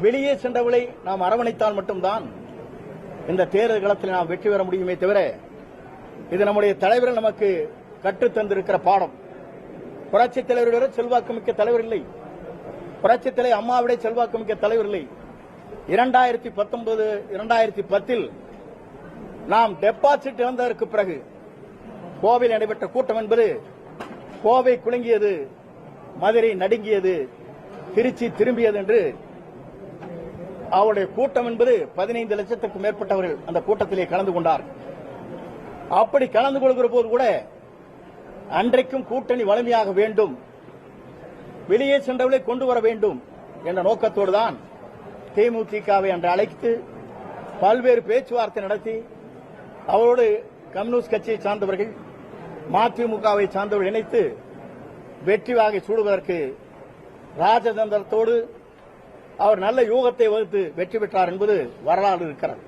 வெளியே சென்றவளை நாம் அரவணைத்தால் மட்டும்தான் இந்த தேர்தல் களத்தில் நாம் வெற்றி பெற முடியுமே தவிர இது நம்முடைய தலைவர்கள் நமக்கு கற்றுத் தந்திருக்கிற பாடம். புரட்சி தலைவரை விட செல்வாக்குமிக்க தலைவர் இல்லை. புரட்சி தலைவர் அம்மாவிட செல்வாக்குமிக்க தலைவர் இல்லை. இரண்டாயிரத்தி பத்தொன்பது இரண்டாயிரத்தி பத்தில் நாம் டெபாசிட் இழந்ததற்கு பிறகு கோவையில் நடைபெற்ற கூட்டம் என்பது கோவை குலுங்கியது மதுரை நடுங்கியது திருச்சி திரும்பியது என்று அவருடைய கூட்டம் என்பது பதினைந்து லட்சத்துக்கு மேற்பட்டவர்கள் அந்த கூட்டத்திலே கலந்து கொண்டார்கள் அப்படி கலந்து கொள்கிற போது கூட அன்றைக்கும் கூட்டணி வலிமையாக வேண்டும். வெளியே சென்றவர்களை கொண்டு வர வேண்டும் என்ற நோக்கத்தோடு தான் தேமுதிகவை அன்று அழைத்து பல்வேறு பேச்சுவார்த்தை நடத்தி அவரோடு கம்யூனிஸ்ட் கட்சியை சார்ந்தவர்கள் மதிமுகவை சார்ந்தவர்கள் இணைத்து வெற்றி வாகை சூடுவதற்கு ராஜதந்திரத்தோடு அவர் நல்ல யூகத்தை வகுத்து வெற்றி பெற்றார் என்பது வரலாறு இருக்கிறது.